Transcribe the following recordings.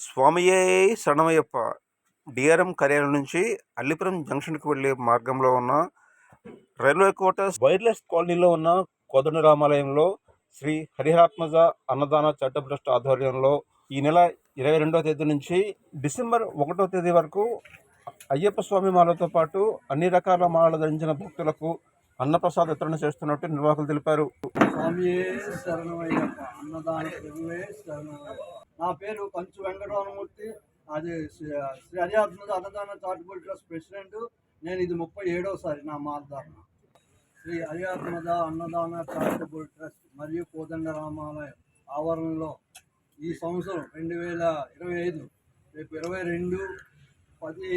స్వామియే శరణమయ్యప్ప. డిఆర్ఎం కార్యాలయం నుంచి అల్లిపురం జంక్షన్కి వెళ్ళే మార్గంలో ఉన్న రైల్వే క్వార్టర్స్ వైర్లెస్ కాలనీలో ఉన్న కోదండ రామాలయంలో శ్రీ హరిహాత్మజ అన్నదాన చట్ట ట్రస్ట్ ఆధ్వర్యంలో ఈ నెల ఇరవై రెండవ తేదీ నుంచి డిసెంబర్ ఒకటో తేదీ వరకు అయ్యప్ప స్వామి మాలతో పాటు అన్ని రకాల మాలలు ధరించిన భక్తులకు అన్నప్రసాద వితరణ చేస్తున్నట్టు నిర్వాహకులు తెలిపారు. అన్నదాన నా పేరు పంచు వెంకటరమణమూర్తి అది శ్రీ హరియాత్మ అన్నదాన చారిటబుల్ ట్రస్ట్ ప్రెసిడెంట్. నేను ఇది ముప్పై ఏడవసారి నా మార్ధారణ శ్రీ హరియాత్మద అన్నదాన చారిటబుల్ ట్రస్ట్ మరియు కోదండ ఆవరణలో ఈ సంవత్సరం రెండు వేల ఇరవై ఐదు రేపు ఇరవై రెండు పది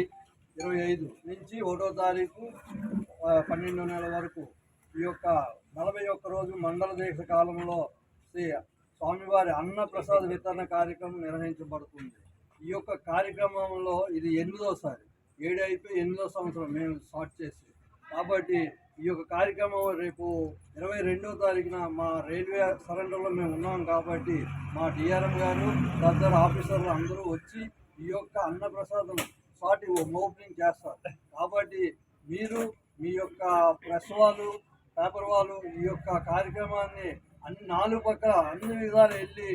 ఇరవై ఐదు నుంచి ఒకటో తారీఖు పన్నెండో నెల వరకు ఈ యొక్క నలభై ఒక్క రోజు మండల దీక్ష కాలంలో శ్రీ స్వామివారి అన్న ప్రసాద వితరణ కార్యక్రమం నిర్వహించబడుతుంది. ఈ యొక్క కార్యక్రమంలో ఇది ఎనిమిదోసారి ఏడు అయిపోయి ఎనిమిదో సంవత్సరం మేము స్టార్ట్ చేసి. కాబట్టి ఈ యొక్క కార్యక్రమం రేపు ఇరవై రెండవ తారీఖున మా రైల్వే సరెండర్లో మేము ఉన్నాం కాబట్టి మా డిఆర్ఎం గారు తదితర ఆఫీసర్లు అందరూ వచ్చి ఈ యొక్క అన్నప్రసాదం సాటి ఓపెనింగ్ చేస్తారు. కాబట్టి మీరు మీ యొక్క ప్రెస్ వాళ్ళు పేపర్ వాళ్ళు ఈ యొక్క కార్యక్రమాన్ని అన్ని నాలుగు పక్కల అన్ని విధాలు వెళ్ళి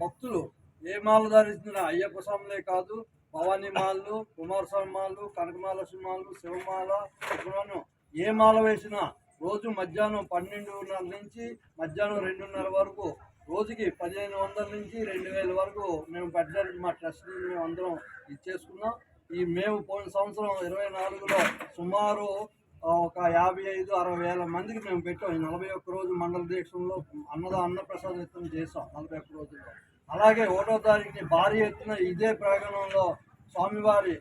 భక్తులు ఏ మాల ధరించిన అయ్యప్ప స్వాములే కాదు భవానీ మాలలు కుమారస్వామి మాలలు కనకమహాలక్ష్మి మాలలు శివమాల శుక్రవారం ఏ మాల వేసినా రోజు మధ్యాహ్నం పన్నెండున్నర నుంచి మధ్యాహ్నం రెండున్నర వరకు రోజుకి పదిహేను వందల నుంచి రెండు వేల వరకు మేము పెట్టడానికి మా ట్రస్ట్ మేము అందరం ఇచ్చేసుకున్నాం ఈ మేము పోయిన సంవత్సరం ఇరవై నాలుగులో సుమారు ఒక యాభై ఐదు అరవై వేల మందికి మేము పెట్టాం. ఈ నలభై ఒక్క రోజు మండల దీక్షంలో అన్నద అన్నప్రసాద విత్తనం చేసాం నలభై ఒక్క రోజుల్లో. అలాగే ఒకటో తారీఖుని భారీ ఎత్తున ఇదే ప్రాంగణంలో స్వామివారి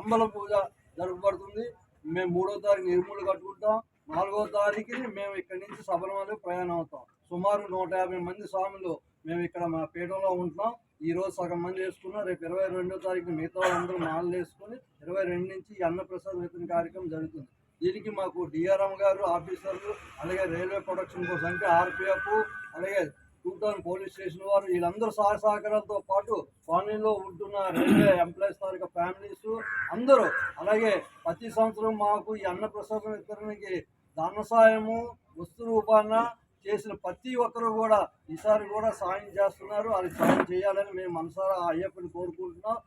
అంబల పూజ జరపబడుతుంది మేము మూడో తారీఖు నిర్మూలు కట్టుకుంటాం. నాలుగో తారీఖుని మేము ఇక్కడి నుంచి శబరిమల ప్రయాణం అవుతాం. సుమారు నూట యాభై మంది స్వాములు మేము ఇక్కడ మా పీఠంలో ఉంటున్నాం. ఈ రోజు సగం మంది వేసుకున్నాం రేపు ఇరవై రెండో తారీఖు మిగతా వాళ్ళందరూ మాలలు వేసుకుని ఇరవై రెండు నుంచి ఈ అన్నప్రసాద్ వితరణ కార్యక్రమం జరుగుతుంది. దీనికి మాకు డిఆర్ఎం గారు ఆఫీసర్లు అలాగే రైల్వే ప్రొడక్షన్ కోసం అంటే ఆర్పిఎఫ్ అలాగే టూటౌన్ పోలీస్ స్టేషన్ వారు వీళ్ళందరూ సహాయ సహకారాలతో పాటు కాలనీలో ఉంటున్న రైల్వే ఎంప్లాయీస్ తాలూకా ఫ్యామిలీస్ అందరూ అలాగే ప్రతి సంవత్సరం మాకు ఈ అన్నప్రసాదం వితరణకి ధన సాయము వస్తు రూపాన చేసిన ప్రతి ఒక్కరు కూడా ఈసారి కూడా సాయం చేస్తున్నారు అది సాయం చేయాలని మేము మనసారా అయ్యప్పని కోరుకుంటున్నాం.